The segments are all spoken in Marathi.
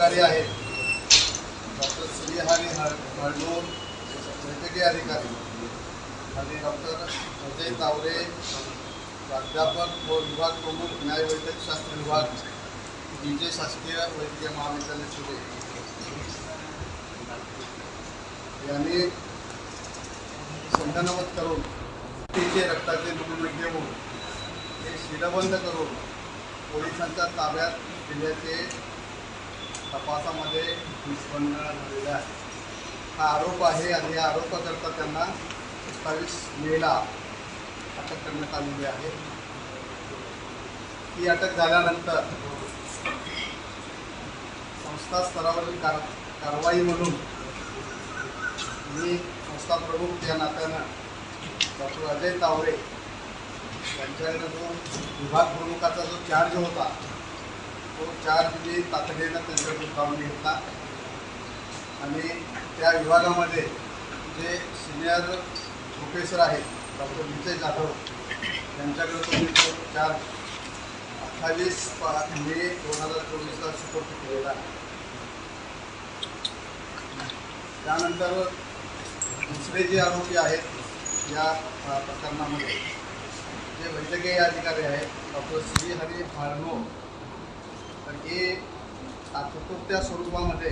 अधिकारी आहेत. डॉक्टर श्रीहरी हळनूर वैद्यकीय अधिकारी. आणि डॉक्टर अजय तावरे प्राध्यापक व विभाग प्रमुख न्याय वैद्यकशास्त्र विभाग विजय शासकीय वैद्यकीय महाविद्यालय सुरे यांनी संधानवत करून तिचे रक्ताचे नमुने घेऊन ते शिरबंद करून पोलिसांच्या ताब्यात दिल्याचे तपासामध्ये निष्पन्न झालेला आहे. हा आरोप आहे आणि या आरोपाकरता त्यांना सत्तावीस मेला अटक करण्यात आलेली आहे. ही अटक झाल्यानंतर संस्था स्तरावरील कार कारवाई म्हणून मी संस्था प्रमुख या नात्यानं डॉक्टर अजय तावरे यांच्याकडे जो विभाग प्रमुखाचा जो चार्ज होता तो चार मी तातडीनं त्यांच्याकडून काढून घेतला. आणि त्या विभागामध्ये जे सिनियर प्रोफेसर आहेत डॉक्टर विजय जाधव यांच्याकडे तुम्ही तो चार अठ्ठावीस मे दोन हजार चोवीसला सुपूर्द केलेला आहे. त्यानंतर दुसरे जे आरोपी आहेत या प्रकरणामध्ये जे वैद्यकीय अधिकारी आहेत डॉक्टर श्री हरी फाळनो म्हणजे तर हे तात्पुरत्या स्वरूपामध्ये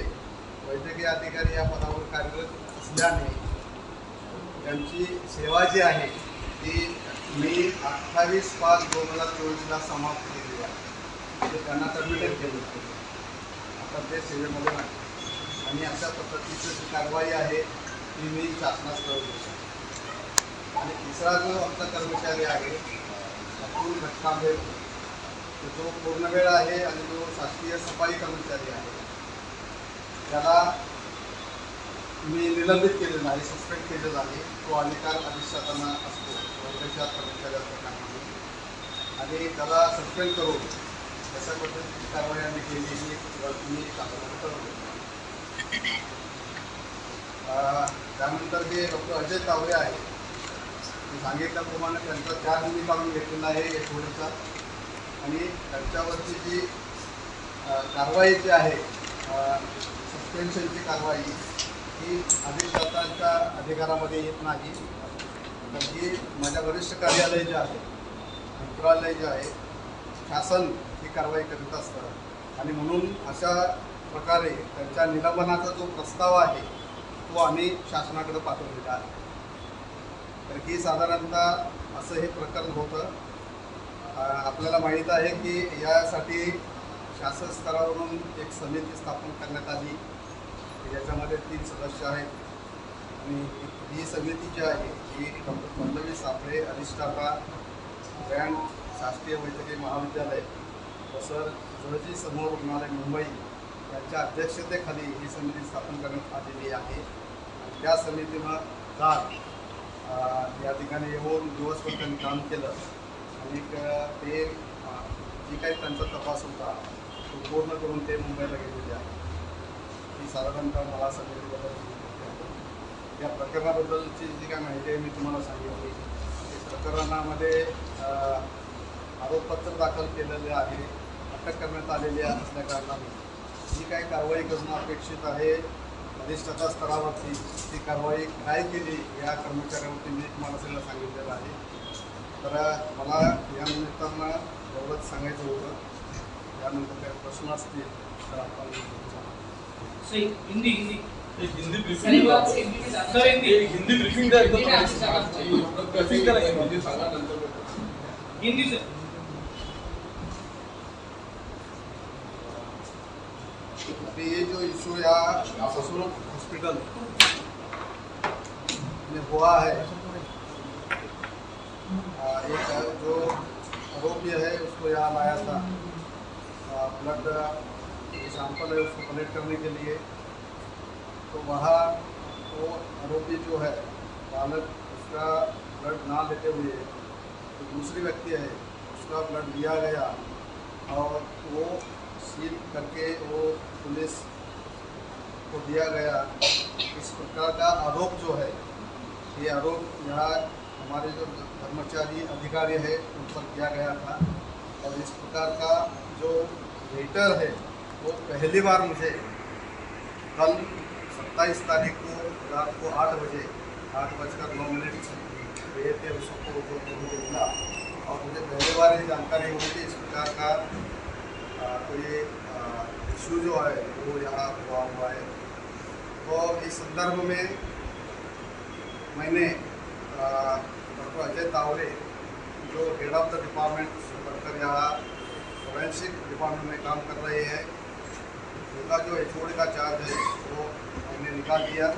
वैद्यकीय अधिकारी या पदावर कार्यरत असल्याने त्यांची सेवा जी आहे ती मी अठ्ठावीस पाच दोन हजार चोवीसला समाप्त केली आहे. म्हणजे त्यांना टर्मिनेट केलं होतं. आता ते सेवेमध्ये नाही. आणि अशा पद्धतीची जी कारवाई आहे ती मी शासनास करू आणि तिसरा जो आमचा कर्मचारी आहे अतुल घटकांबे तर तो पूर्णवेळ आहे आणि तो शासकीय सफाई कर्मचारी आहे त्याला मी निलंबित केलेला आहे सस्पेंड केलेला आहे. तो अधिकार अधिष्ठाताना असतो वर्गाच्या कर्मचाऱ्याच्या कामामध्ये आणि त्याला सस्पेंड करून अशा पद्धतीची कारवाई आम्ही केली ही मी शासनाला कळवली त्यानंतर जे डॉक्टर अजय तावरे आहे सांगितल्याप्रमाणे त्यांचा चार्ज मी काढून घेतलेला आहे थोडंसं आणि त्यांच्यावरची जी कारवाई जी आहे सस्पेन्शनची कारवाई ही अधिष्ठातांच्या अधिकारामध्ये येत नाही. तर ही माझ्या वरिष्ठ कार्यालय जे आहे मंत्रालय जे आहे शासन ही कारवाई करीत असतं. आणि म्हणून अशा प्रकारे त्यांच्या निलंबनाचा जो प्रस्ताव आहे तो आम्ही शासनाकडे पाठवलेला आहे. तर ही साधारणतः असं हे प्रकरण होतं. आपल्याला माहीत आहे की यासाठी शासन स्तरावरून एक समिती स्थापन करण्यात आली. याच्यामध्ये तीन सदस्य आहेत. आणि ही समिती जी आहे ही डॉक्टर पल्लवी सापळे अधिष्ठाता ग्रँड शासकीय वैद्यकीय महाविद्यालय व सर जोळजी समूह रुग्णालय मुंबई यांच्या अध्यक्षतेखाली ही समिती स्थापन करण्यात आलेली आहे. त्या समितीनं काल या ठिकाणी येऊन दिवसभर त्यांनी काम केलं. आणि ते जी काही त्यांचा तपास होता तो पूर्ण करून ते मुंबईला गेलेले आहे ती साधारणतः मला समितीबद्दल या प्रकरणाबद्दलची जी काय माहिती आहे मी तुम्हाला सांगितली. ते प्रकरणामध्ये आरोपपत्र दाखल केलेले आहे अटक करण्यात आलेली असल्या कारणाने. जी काही कारवाई करणं अपेक्षित आहे वरिष्ठता स्तरावरती ती कारवाई काय केली या कर्मचाऱ्यावरती मी तुम्हाला सगळं सांगितलेलं आहे. तर मला या निमित्तानं एवढंच सांगायचं होतं. यानंतर काही प्रश्न असतील तर आपण हिंदी हिंदी हिंदी सही ब्रीफिंग बात द्या. हिंदी में ज़्यादा सर हिंदी हिंदी ब्रीफिंग द्या हिंदी में आशीष एकदम आवाज़ करा हिंदी सांगा नंतर हिंदी से ये जो इशू ससुर हॉस्पिटल में हुआ है एक जो आरोपी है, उसको यहाँ लाया था। ब्लड सैंपल है उसको कलेक्ट करने के लिए। तो वहाँ वो आरोपी जो है, बालक, उसका ब्लड ना लेते हुए जो दूसरी व्यक्ति है, उसका ब्लड लिया गया। और वो सील करके वो पुलिस को दिया गया। इस प्रकार का आरोप जो है, ये आरोप यहाँ हमारे जो कर्मचारी अधिकारी है उन पर किया गया था। और इस प्रकार का जो लेटर है वो पहली बार मुझे कल सत्ताईस तारीख को रात को आठ बजे आठ बजकर नौ मिनट पे थे उसको मुझे मिला। और मुझे पहली बार ये जानकारी हुई कि इस प्रकार का आ, कोई इशू जो है वो यहाँ हुआ हुआ है। तो इस संदर्भ में मैंने डॉक्टर अजय तावरे, जो हेड ऑफ़ द डिपार्टमेंट बनकर यहाँ फोरेंसिक डिपार्टमेंट में काम कर रहे हैं, उनका जो एच का चार्ज है, वो हमने निकाल दिया।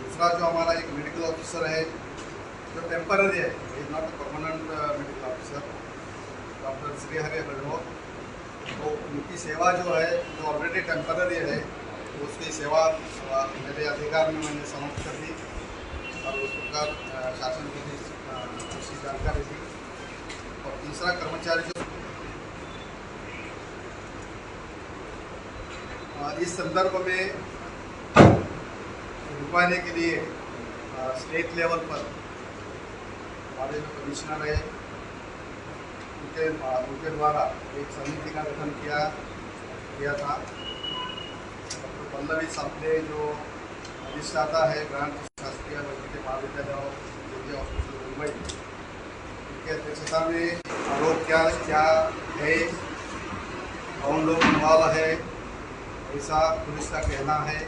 दूसरा जो हमारा एक मेडिकल ऑफिसर है, जो टेम्पररी है is not permanent medical officer doctor Shri Hari Agarwal तो उनकी सेवा जो है, जो ऑलरेडी टेम्पररी है, उसकी सेवा मेरे अधिकार में मैंने समाप्त कर दी। और उस प्रकार शासन को अ, उसकी जानकारी दी और तीसरा कर्मचारी जो इस संदर्भ में रुकवाने के लिए स्टेट लेवल पर हमारे जो कमिश्नर है उनके उनके द्वारा एक समिति का गठन किया किया था। डॉक्टर पल्लवी सापले जो अधिष्ठाता है ग्रांट महाविद्यालय विद्या हॉस्पिटल मुंबई। उनकी अध्यक्षता में आरोप क्या क्या है? कौन लोग इन्वॉल्व है? ऐसा पुलिस का कहना है।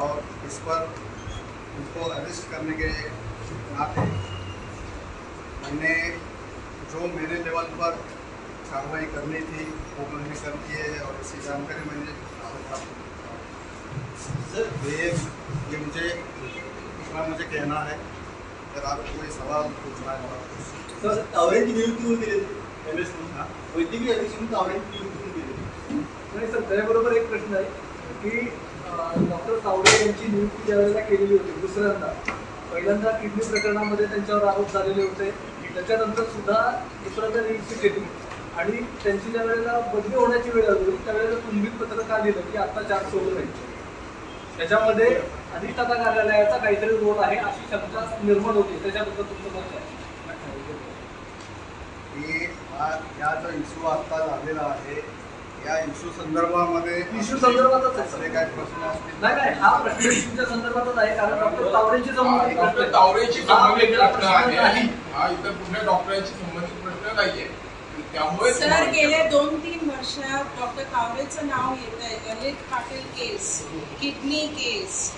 और इस पर उनको अरेस्ट करने के नाते मैंने जो मेरे लेवल पर कार्रवाई करनी थी, वो मैंने कर दी है और इसकी जानकारी मैंने ये ये मुझे इतना मुझे कहना है अगर आपको कोई सवाल पूछना है सर तावरेंची नियुक्ती होऊन गेली एम एस हाँ? वैद्यकीय अधीक्षक तावरेंची नियुक्ती होऊन गेली नाही सर त्याबरोबर एक प्रश्न आहे की डॉक्टर तावडे यांची नियुक्ती ज्यावेळेला केलेली होती दुसऱ्यांदा पहिल्यांदा किडनी प्रकरणामध्ये त्यांच्यावर आरोप झालेले होते. त्याच्यानंतर सुद्धा दुसऱ्यांदा नियुक्ती केली. आणि त्यांची ज्या वेळेला बदली होण्याची वेळ आली त्यावेळेला तुम्ही पत्र का लिहिलं की आता चार सोडून त्याच्यामध्ये अधिष्ठाता कार्यालयाचा काहीतरी रोल आहे अशी शंका निर्माण होती. त्याच्याबद्दल तुमचं मत आहे की हा या जो इश्यू आत्ता झालेला आहे या इश्यू संदर्भामध्ये इश्यू संदर्भातच काय प्रश्न असतील. नाही नाही हा प्रश्न तुमच्या संदर्भातच आहे कारण डॉक्टर संबंधित प्रश्न डॉक्टर आहे. तावरेची हा संबंधित प्रश्न आहे. हा इतर कुठल्या डॉक्टरांशी संबंधित प्रश्न नाहीये. त्यामुळे सर गेल्या दोन तीन वर्षात डॉक्टर कावरेचं नाव येत आहे ललित पाटील केस किडनी केस.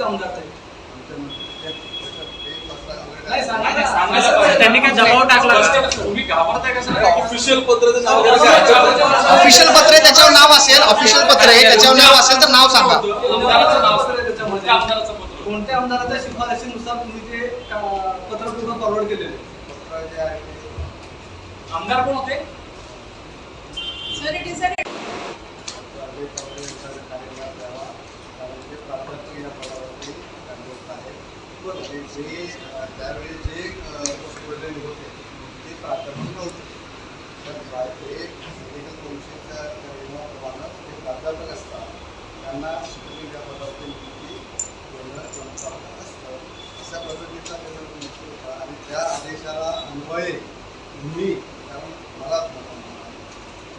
आमदार आहेत आमच्या मंत्री- त्याच्यात एक वाजता already- नाही सांगा नाही, ना. सांगायला पाहिजे. त्यांनी काय जबाब टाकला का? तुम्ही घाबरताय ऑफिशियल पत्र ऑफिशियल पत्र त्याच्यावर नाव असेल. ऑफिशियल पत्र आहे त्याच्यावर नाव असेल तर नाव सांगा. कोणत्या आमदाराच्या शिफारशीनुसार तुम्ही ते पत्र पूर्ण फॉरवर्ड केलेले? पत्र जे आहे ते आमदार कोण होते? सर इट इज जे त्यावेळी जे होते ते प्राध्यापक नव्हते तर ते मेडिकल कौन्सिलच्या नियमाप्रमाणे ते प्राध्यापक असतात त्यांना सुपरिटेंडेंट या पदावरती असतं अशा पद्धतीचा त्याचा तो नियुक्ती होता. आणि त्या आदेशाला अन्वये मी कारण मला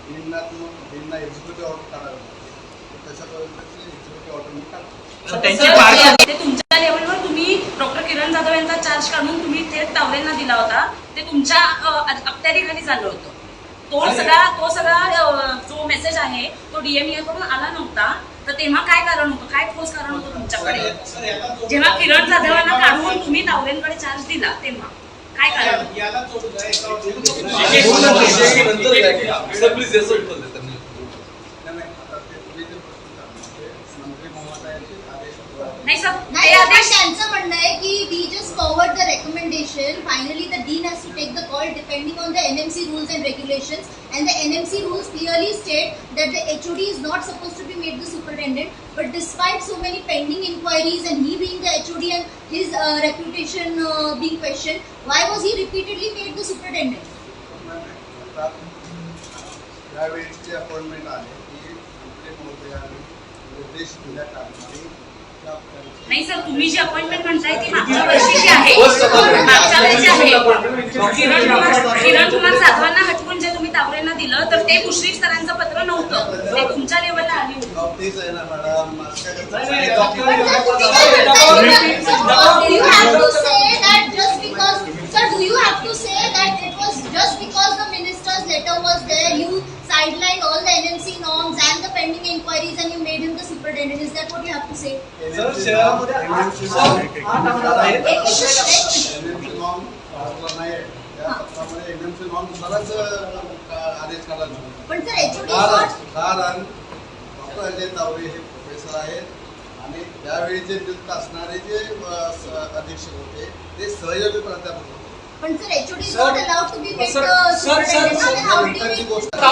डीनला तो डीनला एक्झिक्युटिव्ह ऑर्डर काढावी लागते. तशा पद्धतीची एक्झिक्युटिव्ह ऑर्डर मी काढतो. तर त्यांची सर, पार्टी ते तुमच्या लेवलवर तुम्ही डॉक्टर किरण जाधव यांचा चार्ज काढून तुम्ही थेट तावरेंना दिला होता. ते तुमच्या अ, अखत्यारीखाली झालं होतं. तो सगळा तो सगळा जो मेसेज आहे तो डीएमए कडून आला नव्हता. तर तेव्हा काय कारण होतं? काय ठोस कारण होतं तुमच्याकडे? जेव्हा किरण जाधवांना काढून तुम्ही तावरेंकडे चार्ज दिला तेव्हा काय कारण होतं? सर प्लीज याचं उत्तर द्या त्यांनी नाही, नाही, आता ते तुम्ही जे प्रश्न विचारला, ते मंत्री महोदयांचे आदेश होते. नाही सर नाही ते पण आदेश त्यांचं म्हणणं आहे की we just forward the recommendation finally the dean has to take the call depending on the NMC rules and regulations and the NMC rules clearly state that the HOD is not supposed to be made the superintendent but despite so many pending inquiries and he being the HOD and his uh, reputation uh, being questioned why was he repeatedly made the superintendent आता यावेळीची अपॉइंटमेंट आहे की मंत्री महोदयांनी आदेश दिल्या कारणाने नाही सर तुम्ही जी अपॉइंटमेंट म्हणताय ती मागच्या वर्षीची आहे. appointment. मागच्या वेळेची आहे. किरण कुमार किरण कुमार जाधवांना हटवून जे तुम्ही तावरेंना दिलं तर ते मुश्रीफ सरांचं पत्र नव्हतं. ते तुमच्या लेवलला आली होती. अहो, तेच आहे ना मॅडम असं काय करता? नाही, नाही, सांगितलं नाही, की- But sir, do you have to say that just because, sir, do you have to say that it was just because the minister's letter was there, you sidelined all the NMC norms and the pending inquiries and you made superintendent? Is that what you have to say? Sir शहरामध्ये आठ सर, आठ आमदार आहेत एक मिनिट, एक मिनिट. NMC norm पाळला नाही आहे. त्या पत्रामध्ये NMC norm नुसारच, अं, आदेश काढला जातो. पण सर HOD is कारण not कारण डॉक्टर अजय तावरे हे प्रोफेसर आहेत आणि त्यावेळी जे नियुक्त असणारे जे अ, स- अधीक्षक होते ते सहयोगी प्राध्यापक होते पण सर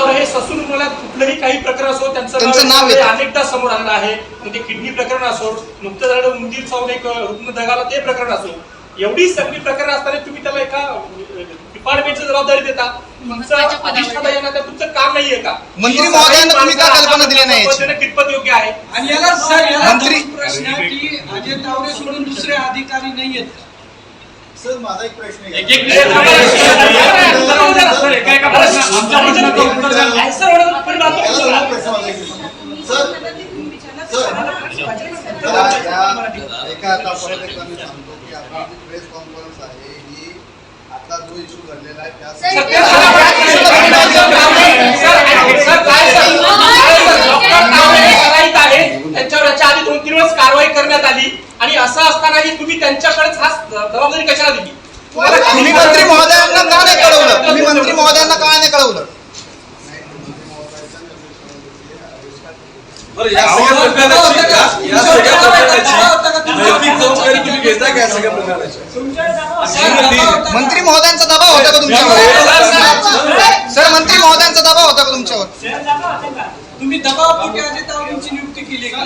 हे ससून कुठलंही काही प्रकरण असो त्यांचं नाव. अनेकदा समोर आलेलं आहे मग ते किडनी प्रकरण असो नुकतं झालेलं उंदीर चावून एक रुग्ण दगाला ते प्रकरण असो. एवढी सगळी प्रकरण असताना तुम्ही त्याला एका डिपार्टमेंटची जबाबदारी देता. तुमचं काम नाहीये का? मंत्री महोदयांना तुम्ही का कल्पना दिली नाही कितपत योग्य आहे? आणि याला सर याला प्रश्न की अजय तावरे सोडून दुसरे अधिकारी नाही आहेत का? सर माझा एक प्रश्न आहे एक- एक- एक- उत्तर होऊ द्या ना, सर, एका- एका प्रश्नाचं आमच्या प्रश्नाचं उत्तर द्या. Answer होणं पण बाकी याला नाही. दोन प्रश्न आहेत. सर तर या एका आता परत एकदा मी सांगतो की आपली जी प्रेस कॉन्फरन्स आहे ही आता जो इश्यू घडलेला आहे त्या सर, ते मला काय सांगितलं? सर, सर, काय सर? काय सर? डॉक्टर त्यांच्यावर याच्या आधी दोन तीन वेळेस कारवाई करण्यात आली. आणि असं असतानाही तुम्ही त्यांच्याकडेच हा जबाबदारी कशाला दिली? तुम्ही मंत्री महोदयांना का नाही कळवलं? तुम्ही मंत्री महोदयांना का नाही कळवलं? मंत्री महोदयांचा दबाव होता का तुमच्यावर सर मंत्री महोदयांचा दबाव होता का तुम्ही दबावपोटी अजय तावरेंची नियुक्ती केली का?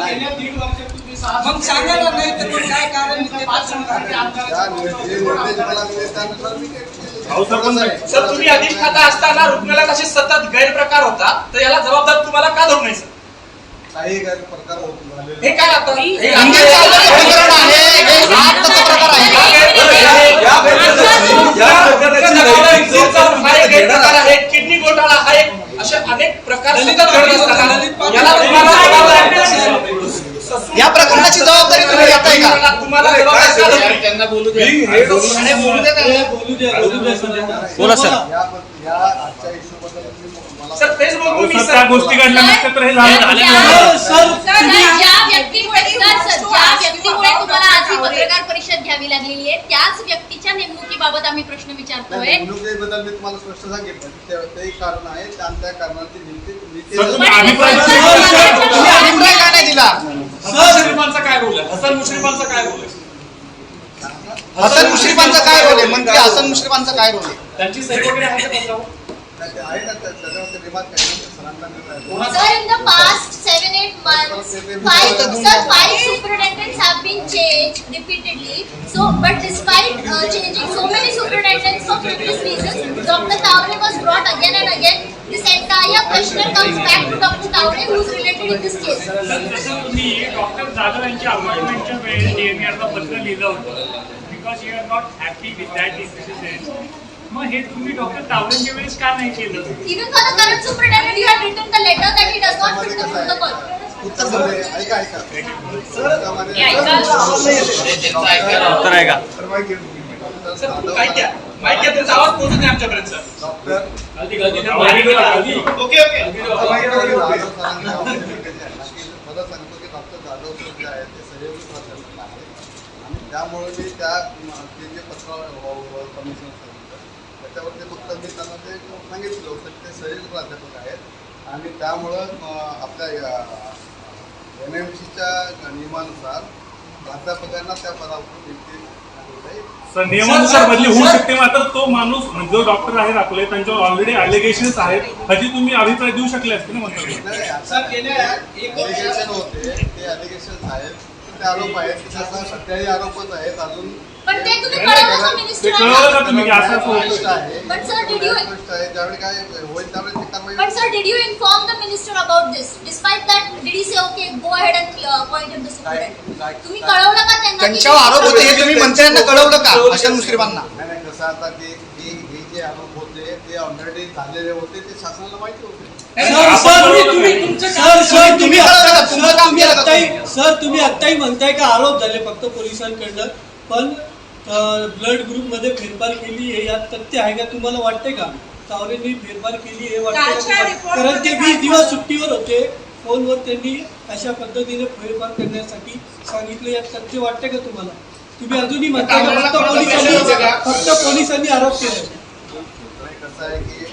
मग सांगा ना नाही तर काय कारण. सर तुम्ही अधिष्ठाता असताना रुग्णालयात असे सतत गैरप्रकार होता तर याला जबाबदार तुम्हाला का धरू नये सर? काही गैरप्रकार होत हे काय आता? हे असे अनेक प्रकार या प्रकरणाची जबाबदारी तुम्ही घेताय का? तुम्हाला काय जबाबदार का? सर? सरबद्दल तुम्ही सर त्या गोष्टी घडल्या नसत्या तर हे झालं. सर, ज्या व्यक्तीमुळे सर, सर, ज्या व्यक्तीमुळे तुम्हाला आज ही पत्रकार परिषद घ्यावी लागलेली आहे. त्याच व्यक्तीच्या नेमणुकीबाबत आम्ही प्रश्न विचारतोय. निवडणुकीबद्दल मी तुम्हाला स्पष्ट सांगितलं की ते- ते कारण आहे. आणि त्या कारणाची सर, तुम्ही तुम्ही अभिप्राय का नाही दिला? हसन मुश्रीफांचा काय रोल आहे? हसन मुश्रीफांचा काय रोल आहे? हसन मुश्रीफांचा काय रोल आहे? मंत्री हसन मुश्रीफांचा काय रोल आहे? त्यांची सही वगैरे आहे का? नाही, ते आहे ना त्या- त्याच्यावरती रिमार्क आहे ना, ते सरांना निर्णय आहे. Sir, in the past seven, eight months, five, sir, five superintendents have been changed repeatedly. So, but despite uh, changing so many superintendents for various reasons, Dr. Tavre was brought again and again. This entire question comes back to Dr. Tavre, who is related in this case. जसं तुम्ही डॉक्टर जाधव यांच्या अपॉइंटमेंटच्या वेळेस डीएमआरला पत्र लिहिलं होतं because you are not happy with that decision मग हे तुम्ही डॉक्टर तावरेंच्या वेळेस का नाही केलं? Even for the current superintendent, you have written the letter that he does not fit the protocol. उत्तर ऐका ऐका त्यामध्ये- हे ऐका. तर माहिती घेऊन घे. सर काय द्या माहिती द्या त्यांचा आवाज पोहोचत नाही आमच्यापर्यंत सर. डॉक्टर. ओके ओके मला सांगतो की डॉक्टर जाधव सर जे आहेत ते सहयोगी प्राध्यापक आहेत आणि त्यामुळे मी त्या ते जे पत्र कमिशन सांगितलं त्याच्यावरती फक्त मी त्यांना ते सांगितलं होतं की ते सहयोगी प्राध्यापक आहेत. आणि त्यामुळं आपल्या एन एम सीच्या नियमानुसार प्राध्यापकांना त्या पदावर नियुक्ती. सर नियमानुसार बदली होऊ शकते मात्र तो माणूस म्हणजे जो डॉक्टर आहे आपले त्यांच्यावर ऑलरेडी अलिगेशन्स आहेत. ह्याची तुम्ही अभिप्राय देऊ शकले असते ना म्हणतात होते ते अलिगेशन आहेत. ते आरोप आहेत. की त्याचा सत्याही आरोपच आहेत. अजून पण ते तुम्ही कळवलं का ते minister कळवलं का तुम्ही की असं असं होतं? स्पष्ट आहे ज्यावेळी काय होईल त्यावेळी ते कारवाई? Despite that, did he say, okay, go ahead and uh, student काय- तुम्ही कळवलं का त्यांना की- त्यांच्यावर आरोप होते हे तुम्ही मंत्र्यांना कळवलं का अशा मुश्रीफांना नाही नाही कसं आता ते हे हे जे आरोप होते ते ऑलरेडी झालेले होते ते शासनाला माहिती होते सर सर तुम्ही कळवलं का? आता- तुमचं सर, काम तुम्ही केलं का आत्ताही तुम्ही? सर तुम्ही आत्ताही म्हणताय का आरोप झाले फक्त पोलिसांकडनं पण ब्लड ग्रुपमध्ये फेरफार केली हे यात तथ्य आहे का? तुम्हाला वाटते का? तावरेंनी फेरफार केली हे वाटते कारण ते वीस दिवस? सुट्टीवर होते. फोनवर त्यांनी अशा पद्धतीने फेरफार करण्यासाठी सांगितलं. यात तथ्य वाटते का तुम्हाला? तुम्ही अजूनही म्हणताय का फक्त पोलिसांनी फक्त पोलिसांनी आरोप केले. कसं आहे की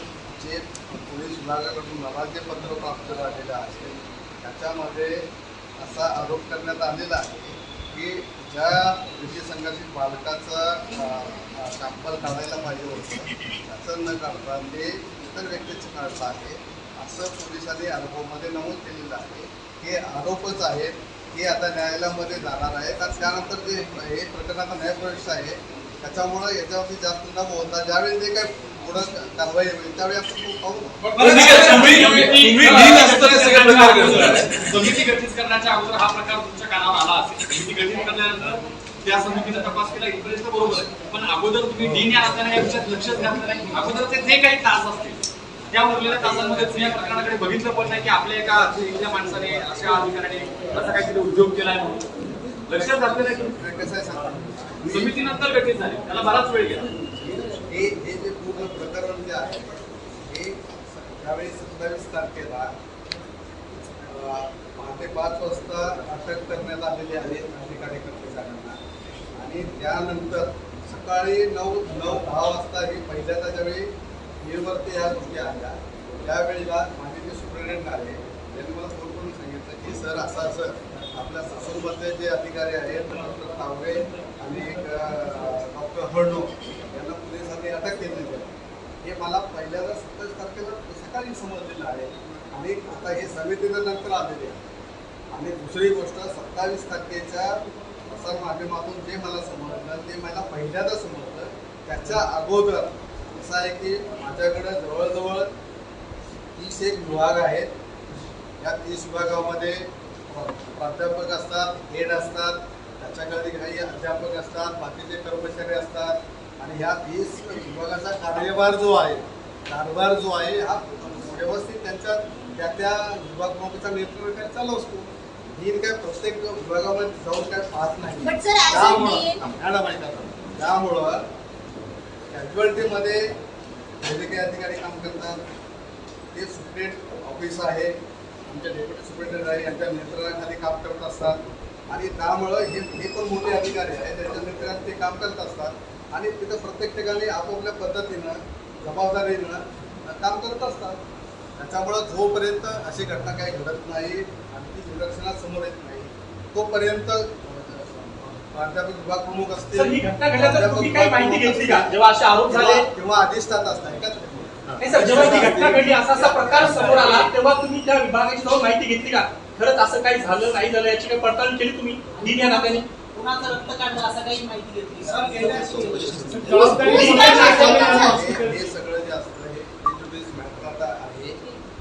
जे पोलीस विभागाकडून जे पत्र प्राप्त झालेलं आहे त्याच्यामध्ये असा आरोप करण्यात आलेला आहे की ज्या कृषी संघातील बालकाचं सॅम्पल काढायला पाहिजे होतं त्याचं न काढता ते इतर व्यक्तीचं काढलं आहे. असं पोलिसांनी आरोपामध्ये नमूद केलेलं आहे. हे आरोपच आहेत. हे आता न्यायालयामध्ये जाणार आहे. कारण त्यानंतर जे हे प्रकरणाचा न्यायप्रवेश आहे त्याच्यामुळं याच्यावरती जास्त न बोलता ज्यावेळी जे काय पुढं कारवाई होईल. त्यावेळी आपण पाहू. बरं, ठीक आहे. तुम्ही तुम्ही डीन असताना हे सगळे प्रकार करताय. समिती गठीत करण्याच्या अगोदर हा प्रकार तुमच्या कानावर आला असेल. समिती गठीत करण्यानंतर त्या समितीचा तपास केला इथपर्यंत बरोबर आहे. पण अगोदर तुम्ही डीन या विषयात घातलं नाही. अगोदरचे जे काही तास असतील. त्या उरलेल्या तासांमध्ये तुम्ही या प्रकरणाकडे बघितलं पण नाही की आपल्या एका इथल्या माणसाने अशा अधिकाऱ्याने असा काहीतरी उद्योग केलाय म्हणून. लक्षात घातलं नाही. तुम्ही? कसं आहे सांगा? समितीनंतर गठीत झाली. त्याला बराच वेळ गेला. हे हे जे आहे हे त्यावेळी सत्तावीस तारखेला पहाटे पाच वाजता अटक करण्यात आलेली आहे अधिकारी कर्मचाऱ्यांना आणि त्यानंतर सकाळी नऊ नऊ दहा वाजता ही पहिल्यांदा ज्यावेळी न्यूजवरती ह्या गोष्टी आल्या. त्यावेळेला माझे जे सुप्रिटेंडंट आले. त्यांनी मला फोन करून सांगितलं की सर असा असं आपल्या सासूरमधले जे अधिकारी आहेत डॉक्टर तावरे आणि डॉक्टर हळणू यांना पोलिसांनी अटक केलेली आहे. हे मला पहिल्यांदा सत्तावीस तारखेला सकाळी समजलेलं आहे आणि आता हे समितीनं नंतर आलेले आहे. आणि दुसरी गोष्ट सत्तावीस तारखेच्या प्रसार माध्यमातून जे मला समजलं ते मला पहिल्यांदा समजलं त्याच्या अगोदर असं आहे की माझ्याकडं जवळजवळ तीस एक विभाग आहेत. या तीस विभागामध्ये प्राध्यापक असतात हेड असतात त्याच्याकडे काही अध्यापक असतात बाकीचे कर्मचारी असतात आणि ह्या तीस विभागाचा कार्यभार जो आहे कारभार जो आहे हा व्यवस्थित त्यांच्या त्या त्या विभाग प्रमुखाचा नेतृत्व काय चालू असतो. ही काय प्रत्येक विभागामध्ये जाऊन काय पाहत नाही. त्यामुळं. त्यामुळं कॅज्युअल्टीमध्ये काही अधिकारी काम करतात. ते सुप्रिटेंट ऑफिस आहे. आमच्या डेप्युटी सुप्रिटेंडंट आहे यांच्या नेतृत्वाखाली काम करत असतात. आणि त्यामुळं हे हे पण मोठे अधिकारी आहेत त्यांच्या नेतृत्वात ते काम करत असतात. आणि तिथं प्रत्येक ठिकाणी आपापल्या पद्धतीनं जबाबदारीनं काम करत असतात. त्याच्यामुळं जोपर्यंत अशी घटना काही घडत नाही आणि ती निदर्शनात समोर येत नाही तोपर्यंत प्राध्यापक विभाग प्रमुख असतील जेव्हा असे आरोप झाले किंवा अधिष्ठात असतात का नाही सर जेव्हा ही घटना घडली असा असा प्रकार समोर आला तेव्हा तुम्ही त्या विभागाची जाऊन माहिती घेतली का? खरंच असं काही झालं नाही झालं याची काही पडताळणी केली तुम्ही? या नात्याने. कुणाचं रक्त काढलं असं काही माहिती घेतली जबाबदारी हे हे सगळं जे असतं हे इंट्रोड्यूस मॅटर आता आहे.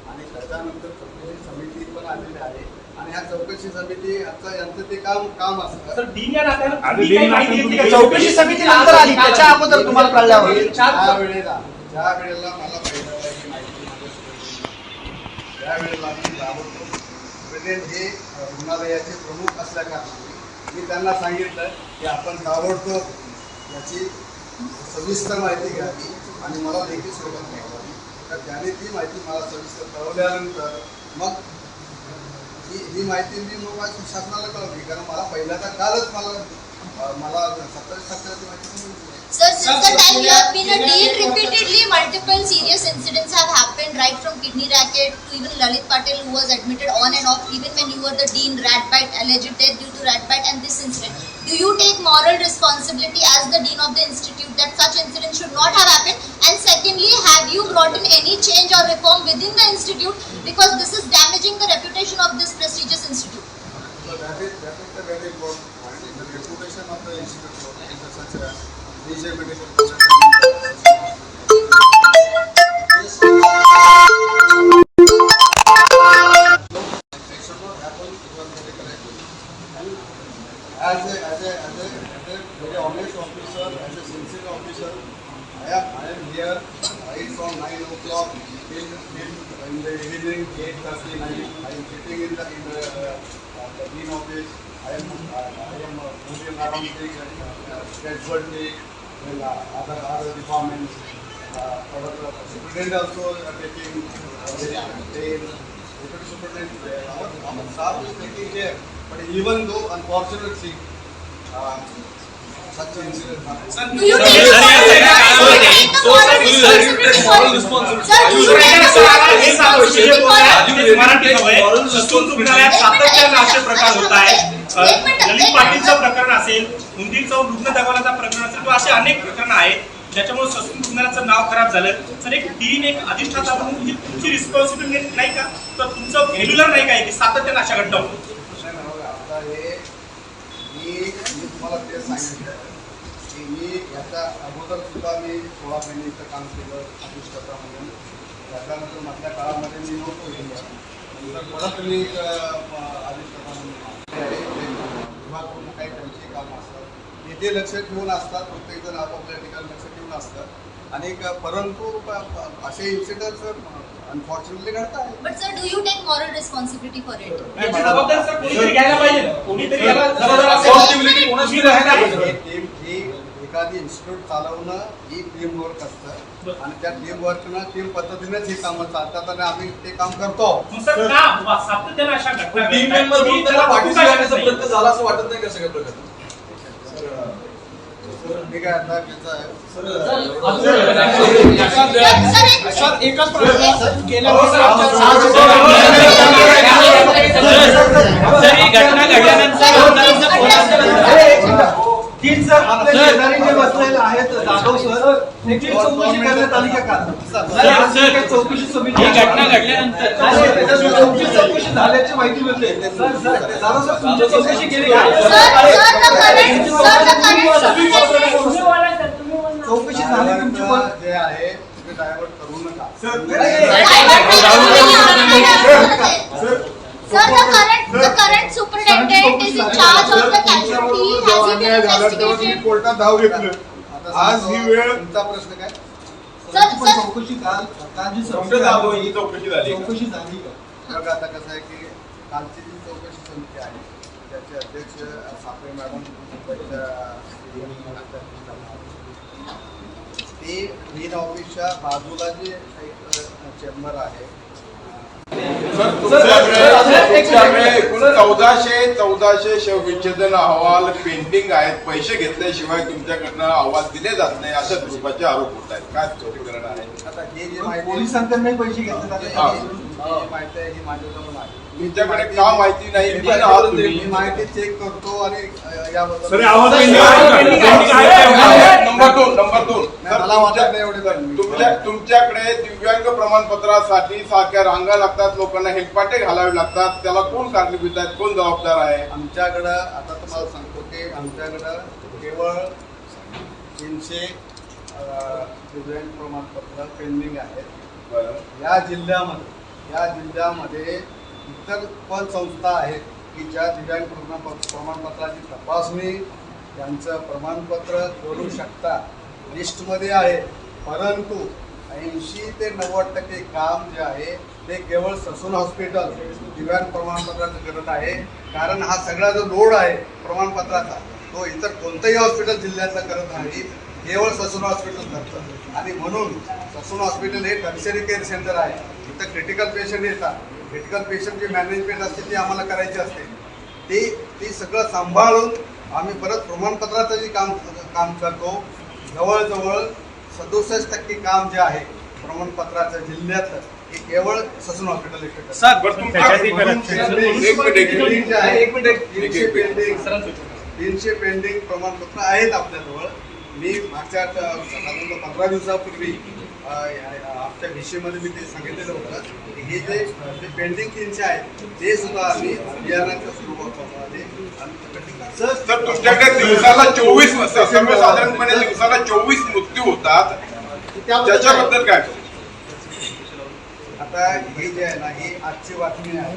आणि त्याच्यानंतर चौकशी समिती पण आलेली आहे. आणि ह्या चौकशी समिती याचं यांचं ते काम काम असतं. सर दिन या नात्याने आता तुम्ही दिन काही या माहिती नात्याने घेतली का? तुम्ही- चौकशी समिती नंतर आली. त्याच्या अगोदर तुम्हाला कळल्यावर. ज्या वेळेला ज्या वेळेला मला पहिल्यांदा ही माहिती माझ्या सुप्रिटेंडंटने त्या वेळेला मी ताबडतोब सुप्रिटेंडंट हे रुग्णालयाचे प्रमुख असल्या कारणाने मी त्यांना सांगितलं की आपण ताबडतोब याची सविस्तर माहिती घ्यावी आणि मला देखील सोबत घ्यावी तर त्याने ती माहिती मला सविस्तर कळवल्यानंतर मग ही ही माहिती मी मग माझ्या शासनाला कळवली कारण मला पहिल्यांदा कालच मला अ, मला सत्तावीस तारखेला ती माहिती समजली Sir, since the time you have been a dean, repeatedly multiple serious incidents have happened, right from kidney racket to even Lalit Patel, who was admitted on and off, even when you were the dean, rat bite, alleged death due to rat bite, and this incident. Do you take moral responsibility as the dean of the institute that such incidents should not have happened? And secondly, have you brought in any change or reform within the institute because this is damaging the reputation of this prestigious institute? So that is, that is the very important point, the reputation of the institute in the such a DJ medical. As a as a very honest officer, as a sincere officer, I am I am here right from 9 o'clock till till in the evening eight thirty nine. I am sitting in the in the, uh, the dean office. I am I, I am uh, moving around the uh, casualty, and uh, other other departments. Uh, our uh, superintendent also uh, taking uh, very pain. Deputy superintendent, uh, our, our staff is taking care. But even though unfortunately, सातत्यानं असे प्रकार होत आहेत ललित पाटीलचं प्रकरण असेल उंदीर चौक रुग्ण दगावल्याचं प्रकरण असेल किंवा असे अनेक प्रकरण आहेत ज्याच्यामुळे ससून रुग्णालयाचं नाव खराब झालं तर एक डीन एक अधिष्ठाता म्हणून ही तुमची रिस्पॉन्सिबिलिटी नाही का तर तुमचं व्हॅल्युलर नाही का की सातत्यानं अशा घटना होतात नाही, नाही, बघा, आता हे मी मी तुम्हाला ते सांगितलं की मी याच्या अगोदर सुद्धा मी सोळा महिने इथं काम केलं अधिष्ठता म्हणून. त्याच्यानंतर मधल्या काळामध्ये मी नव्हतो गेलो नंतर परत मी एक, अं, म्हणून विभाग पूर्ण काही त्यांची कामं असतात. ते ते लक्ष ठेवून असतात. प्रत्येक जण आपापल्या ठिकाणी लक्ष ठेवून असतात. आणि परंतु असे इन्सिडन्ट अनफॉर्च्युनेटली घडतात But sir, do you take moral responsibility for it? याची जबाबदारी सर कोणीतरी घ्यायला पाहिजे ना. कोणीतरी याला जबाबदार असेल. Responsibility कोणाची राहायला हे पाहिजे. टीम ही एखादी इन्स्टिट्यूट चालवणं ही टीम वर्क असतं आणि त्या टीम वर्कनं टीम पद्धतीनेच ही कामं चालतात आणि आम्ही ते काम करतो मग सर का वा- सातत्यानं अशा घटना टीम घडतात? मेंबर तुम्ही म्हणून त्याला त्याला पाठीशी शकत प्रयत्न नाही. झाला असं वाटत नाही का सगळ्या प्रकारे मी काय आता त्याचं प्रश्न तीन सर आपल्या शेजारी जे बसलेले आहेत जाधव सर त्याची चौकशी करण्यात आली का चौकशी समिती ही घटना घडल्यानंतर. चौकशी झाल्याची माहिती मिळते. सर सर जाधव सर तुमची चौकशी केली चौकशी झाली तुमची पण. जे आहे तुम्ही डायव्हर्ट करू नका the current, the current superintendent is in charge of the casualty. Has he been investigated? कोर्टात धाव घेतलं आता आज ही वेळ- तुमचा प्रश्न काय चौकशी काल झाली, ही चौकशी झाली? चौकशी झाली का आता कसं आहे की कालची जी चौकशी समिती आहे त्याचे अध्यक्ष सापळे मॅडम मुंबईच्या ते मेन ऑफिसच्या बाजूला जे एक चेंबर आहे सर, तुमच्याकडे तुमच्याकडे एकूण चौदाशे चौदाशे शवविच्छेदन अहवाल पेंडिंग आहेत. पैसे घेतल्याशिवाय तुमच्याकडनं अहवाल दिले जात नाही अशा स्वरूपाचे आरोप होत आहेत. काय स्पष्टीकरण आहे? पोलिसांकडनं पैसे घेतले हे- जातात. हे. जी माहिती आहे. तुमच्याकडे का माहिती नाही? मी माहिती चेक करतो आणि याबद्दल नंबर दोन नंबर दोन. मला वाटत नाही एवढे. तुमच्या तुमच्याकडे दिव्यांग प्रमाणपत्रासाठी सारख्या रांगा लागतात लोकांना हेलपाटे घालावे लागतात. त्याला कोण कारणीभूत आहेत कोण जबाबदार आहे? आमच्याकडं आता तुम्हाला सांगतो की आमच्याकडं केवळ तीनशे दिव्यांग प्रमाणपत्र पेंडिंग आहेत. बरं. या जिल्ह्यामध्ये या जिल्ह्यामध्ये इतर पण संस्था आहेत की ज्या दिव्यांग प्रमाणपत्र प्रमाणपत्राची तपासणी त्यांचं प्रमाणपत्र करू शकता. लिस्टमध्ये आहे. परंतु ऐंशी ते नव्वद टक्के काम जे आहे ते केवळ ससून हॉस्पिटल दिव्यांग प्रमाणपत्राचं करत आहे. कारण हा सगळा जो लोड आहे प्रमाणपत्राचा तो इतर कोणतंही हॉस्पिटल जिल्ह्यातलं करत नाही. केवळ ससून हॉस्पिटल करतं. आणि म्हणून ससून हॉस्पिटल हे टर्शरी केअर सेंटर आहे. इथं क्रिटिकल पेशंट येतात. क्रिटिकल पेशंटची मॅनेजमेंट असते ती आम्हाला करायची असते. ते ती सगळं सांभाळून आम्ही परत प्रमाणपत्राचं जे काम काम करतो जवळजवळ सदुसष्ट टक्के काम जे आहे प्रमाणपत्राचं जिल्ह्यातलं हे केवळ ससून हॉस्पिटल जे तीनशे. पेंडिंग प्रमाणपत्र आहेत आपल्याजवळ. मी मागच्या साधारणतः पंधरा दिवसापूर्वी आमच्या विषयमध्ये मी ते सांगितलेलं होतं. हे जे पेंडिंग तीनशे आहेत ते सुद्धा आम्ही अभियानाच्या स्वरूपामध्ये सर तुमच्याकडे दिवसाला चोवीस सर्वसाधारणपणे दिवसाला चोवीस मृत्यू होतात. त्याच्याबद्दल काय? आता हे जे आहे ना ही आजची बातमी आहे.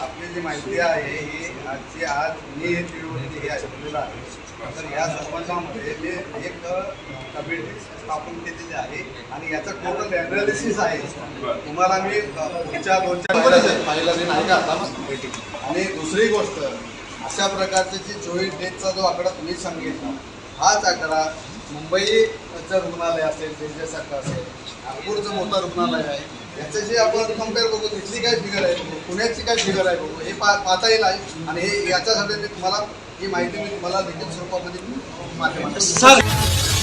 आपली जी माहिती आहे ही आजची आज मी हे हे आहे. तर या संबंधामध्ये मी एक कमिटी स्थापन केलेली आहे आणि याचं टोटल अनालिसिस आहे. तुम्हाला मी पुढच्या दोन चार फाईल मी नाही का? आता मग आणि दुसरी गोष्ट अशा प्रकारचे जे चोवीस डेजचा जो आकडा तुम्ही सांगितला हाच आकडा मुंबईचं रुग्णालय असेल त्यांच्यासारखं असेल नागपूरचं मोठं रुग्णालय आहे याच्याशी आपण कंपेअर बघू तिथली काय फिगर आहे बघू पुण्याची काय फिगर आहे बघू हे पा पाहता येईल. आणि हे याच्यासाठी मी तुम्हाला ही माहिती मी तुम्हाला लिखित स्वरूपामध्ये माध्यमात सर